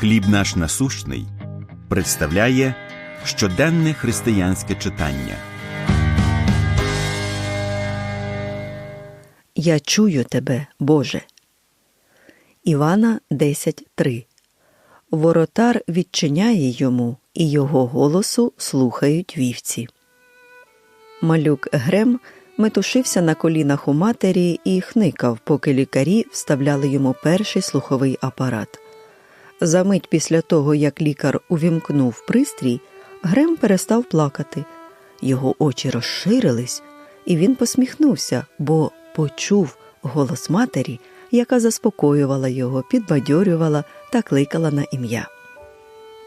Хліб наш насущний представляє щоденне християнське читання. Я чую тебе, Боже. Івана 10.3 Воротар відчиняє йому, і його голосу слухають вівці. Малюк Грем метушився на колінах у матері і хникав, поки лікарі вставляли йому перший слуховий апарат. Замить після того, як лікар увімкнув пристрій, Грем перестав плакати. Його очі розширились, і він посміхнувся, бо почув голос матері, яка заспокоювала його, підбадьорювала та кликала на ім'я.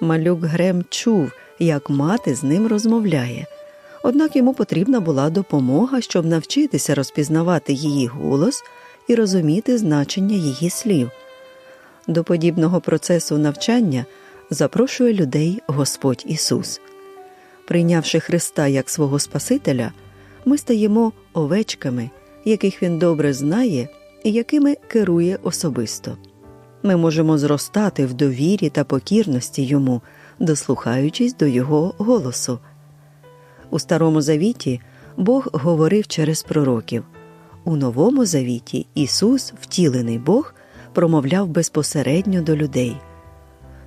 Малюк Грем чув, як мати з ним розмовляє, однак йому потрібна була допомога, щоб навчитися розпізнавати її голос і розуміти значення її слів. До подібного процесу навчання запрошує людей Господь Ісус. Прийнявши Христа як свого Спасителя, ми стаємо овечками, яких Він добре знає і якими керує особисто. Ми можемо зростати в довірі та покірності Йому, дослухаючись до Його голосу. У Старому Завіті Бог говорив через пророків. У Новому Завіті Ісус, втілений Бог, промовляв безпосередньо до людей.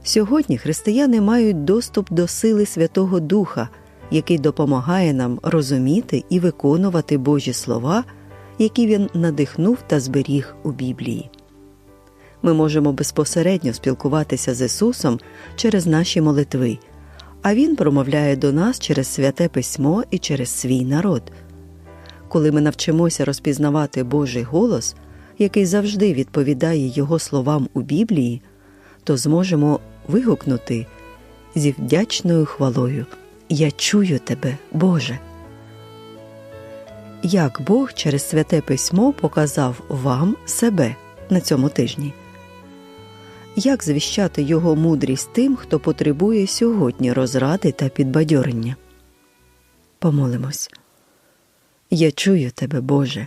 Сьогодні християни мають доступ до сили Святого Духа, який допомагає нам розуміти і виконувати Божі слова, які Він надихнув та зберіг у Біблії. Ми можемо безпосередньо спілкуватися з Ісусом через наші молитви, а Він промовляє до нас через святе письмо і через свій народ. Коли ми навчимося розпізнавати Божий голос, який завжди відповідає Його словам у Біблії, то зможемо вигукнути зі вдячною хвалою Я чую тебе, Боже. Як Бог через святе письмо показав вам себе на цьому тижні? Як звіщати Його мудрість тим, хто потребує сьогодні розради та підбадьорення? Помолимось. Я чую тебе, Боже.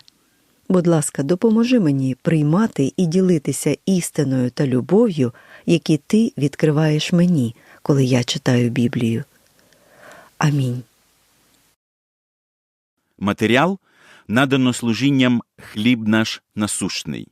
Будь ласка, допоможи мені приймати і ділитися істиною та любов'ю, які ти відкриваєш мені, коли я читаю Біблію. Амінь. Матеріал надано служінням Хліб наш насущний.